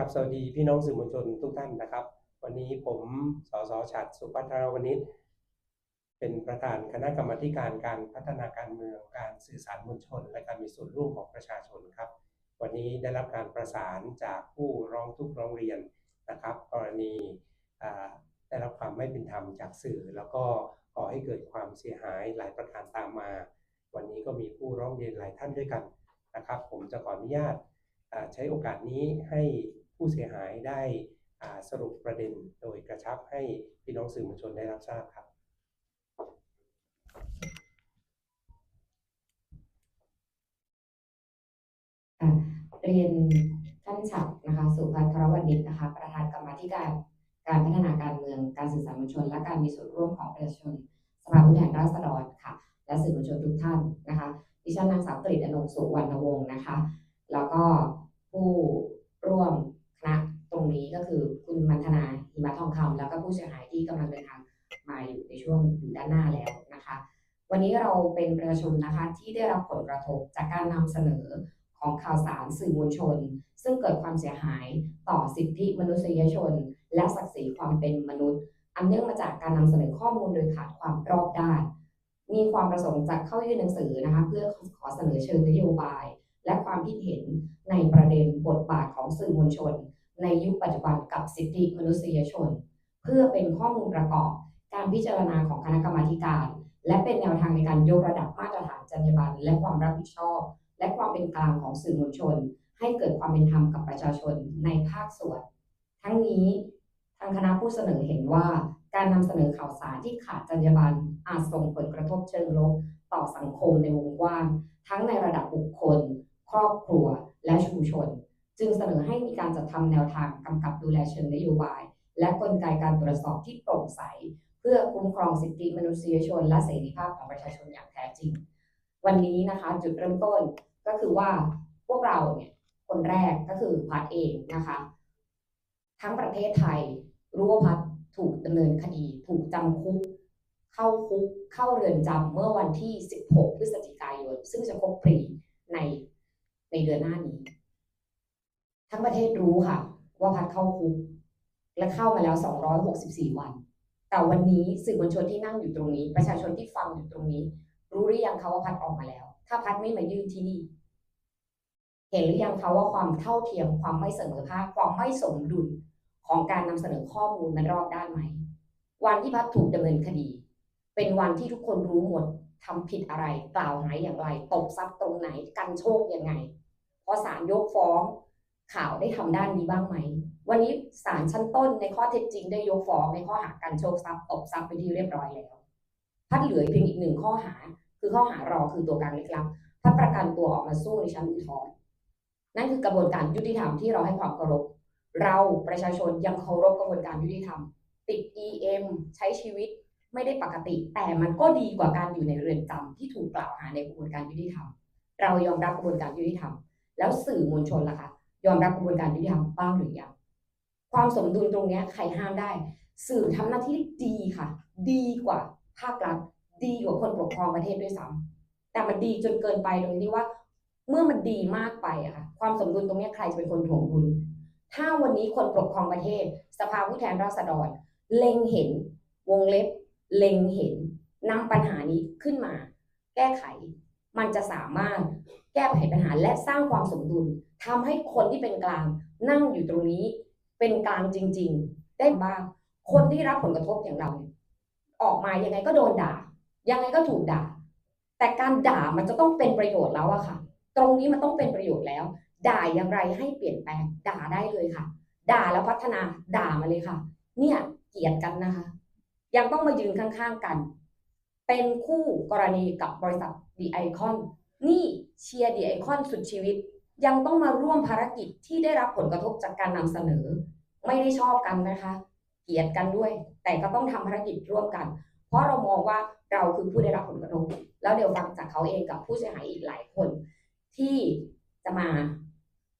ครับสวัสดีพี่น้องสื่อมวลชนทุกท่านนะครับ วันนี้ผมสสฉัตรสุพัทรวณิชเป็นประธานคณะกรรมการการพัฒนาการเมืองการสื่อสารมวลชน และการมีส่วนร่วมของประชาชนครับ วันนี้ได้รับการประสานจากผู้ร้องทุกข์ร้องเรียนนะครับ กรณีได้รับความไม่เป็นธรรมจากสื่อ แล้วก็ก่อให้เกิดความเสียหายหลายประการตามมา วันนี้ก็มีผู้ร้องเรียนหลายท่านด้วยกันนะครับ ผมจะขออนุญาตใช้โอกาสนี้ให้ ผู้เสียหายได้สรุปประเด็นโดยกระชับให้พี่น้องสื่อมวลชนได้รับทราบครับเรียนท่านฉัตรนะคะสุพัทรวณิชนะคะ ประธานกรรมธิการการพัฒนาการเมืองการสื่อสารมวลชน และการมีส่วนร่วมของประชาชนสภาผู้แทนราษฎรค่ะ และสื่อมวลชนทุกท่านนะคะดิฉันนางสาวกฤษอนงสุวรรณวงศ์นะคะ แล้วก็ผู้ ผู้เสียหายที่กำลังเดินทางมาอยู่ในช่วงอยู่ด้านหน้าแล้วนะคะ วันนี้เราเป็นประชาชนนะคะที่ได้รับผลกระทบจากการนำเสนอของข่าวสารสื่อมวลชน ซึ่งเกิดความเสียหายต่อสิทธิมนุษยชน และศักดิ์ศรีความเป็นมนุษย์อันเนื่องมาจากการนำเสนอข้อมูลโดยขาดความรอบด้าน มีความประสงค์จะเข้ายื่นหนังสือนะคะเพื่อขอเสนอเชิงนโยบาย และความคิดเห็นในประเด็นบทบาทของสื่อมวลชน ในยุคปัจจุบันกับสิทธิมนุษยชน พื่อเป็นข้อมูลประกอบ การพิจารณาของคณะกรรมาการ และเป็นแนวทางในการยกระดับมาตรฐานจรรยาบรรณและความรับผิดชอบ และความเป็นกลางของสื่อมวลชน ให้เกิดความเป็นธรรมกับประชาชนในภาคส่วน ทั้งนี้ทางคณะผู้เสนอเห็นว่า การนำเสนอข่าวสารที่ขาดจรรยาบรรณอาจส่งผลกระทบเชิงลบต่อสังคมในวงกว้าง ทั้งในระดับบุคคล ครอบครัว และชุมชน จึงเสนอให้มีการจัดทำแนวทางกำกับดูแลเชิงนโยบาย และกลไกการตรวจสอบที่โปร่งใส เพื่อคุ้มครองสิทธิมนุษยชน และเสรีภาพของประชาชนอย่างแท้จริง วันนี้นะคะจุดเริ่มต้นก็คือว่าพวกเราเนี่ยคนแรกก็คือพัดเองนะคะ ทั้งประเทศไทยรู้ว่าพัดถูกดำเนินคดี ถูกจำคุก เข้าคุกเข้าเรือนจำเมื่อวันที่ 16 พฤศจิกายน ซึ่งจะครบปรีในในเดือนหน้านี้ ทั้งประเทศรู้ค่ะ ว่าพัดเข้าคุก และเข้ามาแล้ว 264 วัน แต่วันนี้สื่อมวลชนที่นั่งอยู่ตรงนี้ ประชาชนที่ฟังอยู่ตรงนี้ รู้หรือยังคะว่าพัดออกมาแล้ว ถ้าพัดไม่มายื่นที่นี่เห็นหรือยังคะว่าความเท่าเทียมความไม่เสมอภาคความไม่สมดุลของการนำเสนอข้อมูลมันรอบด้านไหม วันที่พัดถูกดำเนินคดี เป็นวันที่ทุกคนรู้หมดทำผิดอะไร กล่าวหาอย่างไร ตบทรัพย์ตรงไหน กันโชคยังไงพอศาลยกฟ้องข่าวได้ทำด้านนี้บ้างไหม วันนี้ศาลชั้นต้นในข้อเท็จจริงได้ยกฟ้องในข้อหาการโชคทรัพย์ตบทรัพย์เป็นที่เรียบร้อยแล้วพัดเหลือเพียงอีกหนึ่งข้อหา คือข้อหารอคือตัวการลึกลับพัดประกันตัวออกมาสู้ในชั้นอุทธรณ์นั่นคือกระบวนการยุติธรรมที่เราให้ความเคารพ เราประชาชนยังเคารพกระบวนการยุติธรรม ติด EM ใช้ชีวิตไม่ได้ปกติ แต่มันก็ดีกว่าการอยู่ในเรือนจำที่ถูกกล่าวหาในกระบวนการยุติธรรม เรายอมรับกระบวนการยุติธรรม แล้วสื่อมวลชนล่ะคะยอมรับกระบวนการยุติธรรมบ้างหรือยัง ความสมดุลตรงนี้ใครห้ามได้ สื่อทำหน้าที่ดีค่ะ ดีกว่าภาครัฐดีกว่าคนปกครองประเทศด้วยซ้ำแต่มันดีจนเกินไปตรงที่ว่า เมื่อมันดีมากไปอะค่ะความสมดุลตรงนี้ใครจะเป็นคนถ่วงดุลถ้าวันนี้คนปกครองประเทศ สภาผู้แทนราษฎร เล็งเห็น วงเล็บ เล็งเห็นนำปัญหานี้ขึ้นมา แก้ไข มันจะสามารถแก้ไขปัญหาและสร้างความสมดุลทำให้คนที่เป็นกลางนั่งอยู่ตรงนี้ เป็นกลางจริง ๆ ได้บ้าง คนที่รับผลกระทบอย่างเราเนี่ยออกมายังไงก็โดนด่า ยังไงก็ถูกด่า แต่การด่ามันจะต้องเป็นประโยชน์แล้วอะค่ะ ตรงนี้มันต้องเป็นประโยชน์แล้ว ด่าอย่างไรให้เปลี่ยนแปลงด่าได้เลยค่ะ ด่าแล้วพัฒนาด่ามาเลยค่ะ เนี่ยเกลียดกันนะคะ ยังต้องมายืนข้างๆกัน เป็นคู่กรณีกับบริษัทดีไอคอนนี่เชียร์ดีไอคอนสุดชีวิต ยังต้องมาร่วมภารกิจที่ได้รับผลกระทบจากการนำเสนอ ไม่ได้ชอบกันนะคะ เกลียดกันด้วย แต่ก็ต้องทำภารกิจร่วมกัน เพราะเรามองว่าเราคือผู้ได้รับผลกระทบ แล้วเดี๋ยวฟังจากเขาเองกับผู้เสียหายอีกหลายคน ที่จะมา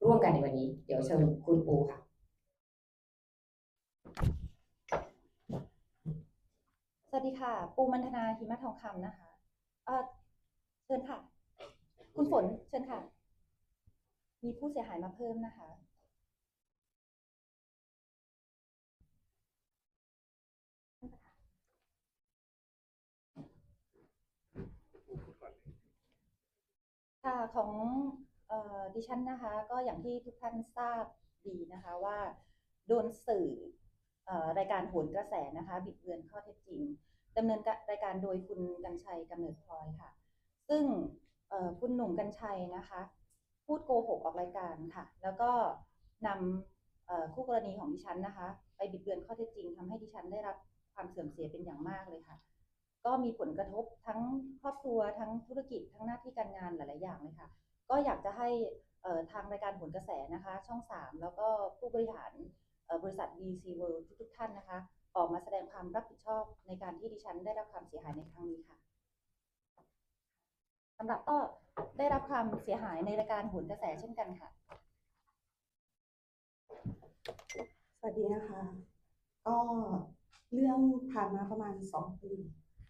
ร่วมกันในวันนี้ เดี๋ยวเชิญคุณปูค่ะสวัสดีค่ะ ปูมันธนาหิมะทองคำนะคะเออเชิญค่ะ คุณฝนเชิญค่ะ มีผู้เสียหายมาเพิ่มนะคะ ค่ะของดิฉันนะคะ ก็อย่างที่ทุกท่านทราบดีนะคะว่าโดนสื่อรายการโหนกระแสนะคะ บิดเบือนข้อเท็จจริงดำเนินรายการโดยคุณกัญชัยกำเนิดพลอยค่ะ ซึ่งคุณหนุ่มกัญชัยนะคะ พูดโกหกออกรายการค่ะ แล้วก็นำคู่กรณีของดิฉันนะคะ ไปบิดเบือนข้อเท็จจริงทำให้ดิฉันได้รับความเสื่อมเสียเป็นอย่างมากเลยค่ะ ก็มีผลกระทบทั้งครอบครัวทั้งธุรกิจทั้งหน้าที่การงานหลาย ๆ อย่างเลยค่ะ ก็อยากจะให้ทางรายการผลกระแสนะคะ ช่อง 3 แล้วก็ผู้บริหารบริษัท BC World ทุกๆท่านนะคะ ออกมาแสดงความรับผิดชอบในการที่ดิฉันได้รับความเสียหายในครั้งนี้ค่ะสำหรับก็ ได้รับความเสียหายในรายการโหนกระแสเช่นกันค่ะ สวัสดีนะคะ ก็เรื่องผ่านมาประมาณสองปี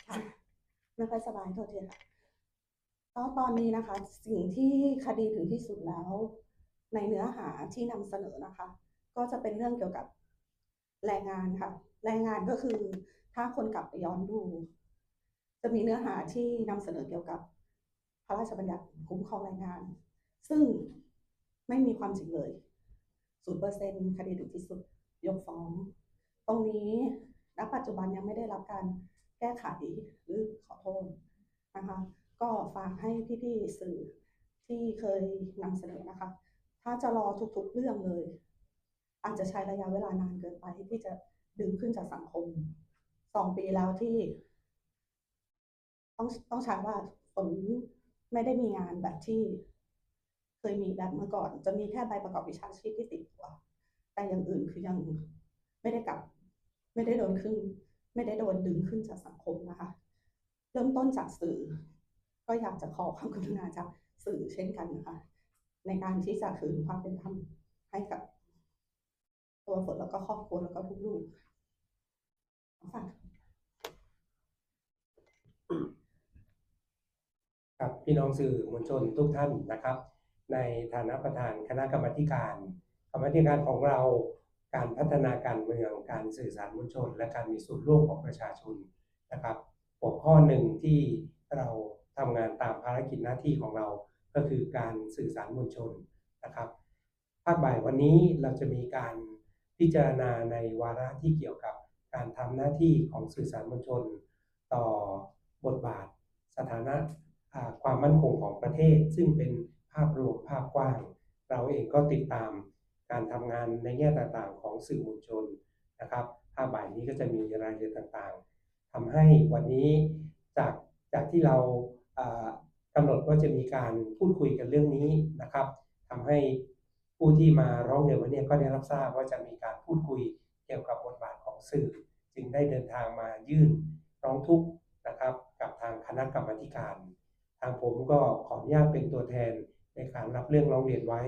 ค่ะไม่ค่อยสบายโทษทีค่ะก็ตอนนี้นะคะ สิ่งที่คดีถึงที่สุดแล้ว ในเนื้อหาที่นำเสนอนะคะ ก็จะเป็นเรื่องเกี่ยวกับแรงงานค่ะ แรงงานก็คือถ้าคนกลับไปย้อนดู จะมีเนื้อหาที่นำเสนอเกี่ยวกับ พระราชบัญญัติคุ้มครองแรงงาน ซึ่งไม่มีความจริงเลยศูนย์เปอร์เซ็นคดีถึงที่สุดยกฟ้อง ตรงนี้ณปัจจุบันยังไม่ได้รับการแก้ไขหรือขอโทษนะคะ ก็ฝากให้พี่ๆสื่อที่เคยนำเสนอนะคะ ถ้าจะรอทุกๆเรื่องเลย อาจจะใช้ระยะเวลานานเกินไปที่จะดึงขึ้นจากสังคมสองปีแล้วที่ ต้องต้องใช้ว่าฝน ไม่ได้มีงานแบบที่เคยมีแบบเมื่อก่อน จะมีแค่ใบประกอบวิชาชีพที่ติดตัว แต่อย่างอื่นคือยังไม่ได้กลับ ไม่ได้โดนขึ้น ไม่ได้โดนดึงขึ้นจากสังคมนะคะ เริ่มต้นจากสื่อ ก็อยากจะขอความกรุณาจากสื่อเช่นกันนะคะ ในการที่จะคืนความเป็นธรรมให้กับ ตัวฝนแล้วก็ครอบครัวแล้วก็ลูกๆฝาก ครับพี่น้องสื่อมวลชนทุกท่านนะครับ ในฐานะประธานคณะกรรมาธิการกรรมธิการของเราการพัฒนาการเมืองการสื่อสารมวลชน และการมีส่วนร่วมของประชาชนนะครับหัวข้อหนึ่งที่เราทำงานตามภารกิจหน้าที่ของเราก็คือการสื่อสารมวลชนนะครับภาคบ่ายวันนี้เราจะมีการพิจารณาในวาระที่เกี่ยวกับการทำหน้าที่ของสื่อสารมวลชน ต่อบทบาทสถานะ ความมั่นคงของประเทศ ซึ่งเป็นภาพรวมภาพกว้าง เราเองก็ติดตามการทำงานในแง่ต่างๆ ของสื่อมวลชนนะครับภาบ่ายนี้ก็จะมีรายละเอียดต่างๆทำให้วันนี้จากจากที่เราอ่ากำหนดว่าจะมีการพูดคุยกันเรื่องนี้นะครับทำให้ผู้ที่มาร้องเรียนวันนี้ก็ได้รับทราบว่าจะมีการพูดคุยเกี่ยวกับบทบาทของสื่อ จึงได้เดินทางมายื่นร้องทุกข์นะครับกับทางคณะกรรมธิการ ทางผมก็ขออนุญาตเป็นตัวแทนในการรับเรื่องร้องเรียนไว้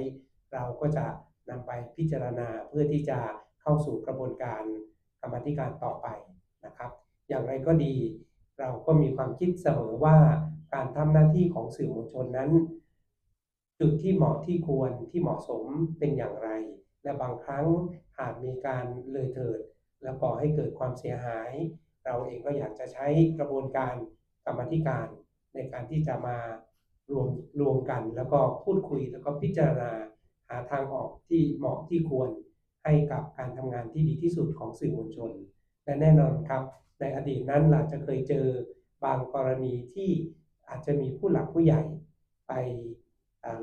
เราก็จะนำไปพิจารณาเพื่อที่จะเข้าสู่กระบวนการกรรมธิการต่อไปนะครับ อย่างไรก็ดี เราก็มีความคิดเสมอว่าการทำหน้าที่ของสื่อมวลชนนั้น จุดที่เหมาะที่ควรที่เหมาะสมเป็นอย่างไร และบางครั้งหากมีการเลยเถิด แล้วก่อให้เกิดความเสียหาย เราเองก็อยากจะใช้กระบวนการกรรมธิการ ในการที่จะมารวมรวมกัน แล้วก็พูดคุยแล้วก็พิจารณาหาทางออกที่เหมาะที่ควรให้กับการทำงานที่ดีที่สุดของสื่อมวลชน และแน่นอนครับ ในอดีตนั้นเราจะเคยเจอบางกรณีที่อาจจะมีผู้หลักผู้ใหญ่ไป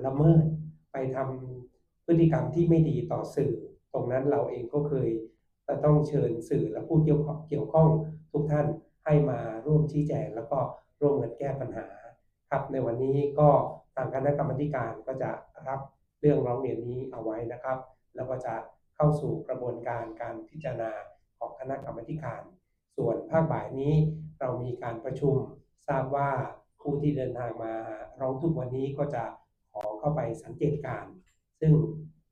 ละเมิด ไปทำพฤติกรรมที่ไม่ดีต่อสื่อ ตรงนั้นเราเองก็เคยจะต้องเชิญสื่อและผู้เกี่ยวข้องทุกท่านให้มาร่วมชี้แจงแล้วก็ ร่วมกันแก้ปัญหาครับในวันนี้ก็ทางคณะกรรมาธิการก็จะรับเรื่องร้องเรียนนี้เอาไว้นะครับ แล้วก็จะเข้าสู่กระบวนการการพิจารณาของคณะกรรมการ ส่วนภาคบ่ายนี้เรามีการประชุมทราบว่าผู้ที่เดินทางมาร้องทุกข์วันนี้ก็จะขอเข้าไปสังเกตการณ์ซึ่ง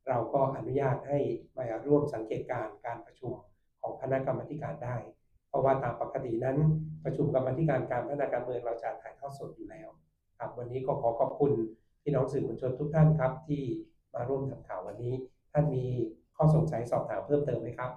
เราก็อนุญาตให้มาร่วมสังเกตการณ์การประชุมของคณะกรรมการได้ ราะว่าตามปกตินั้น ประชุมกรรมธิการการพัฒนาการเมืองเราจะถ่ายทอดสดอยู่แล้วครับวันนี้ก็ขอขอบคุณพี่น้องสื่อมวลชนทุกท่านครับ ที่มาร่วมทำข่าววันนี้ ท่านมีข้อสงสัยสอบถามเพิ่มเติมไหมครับ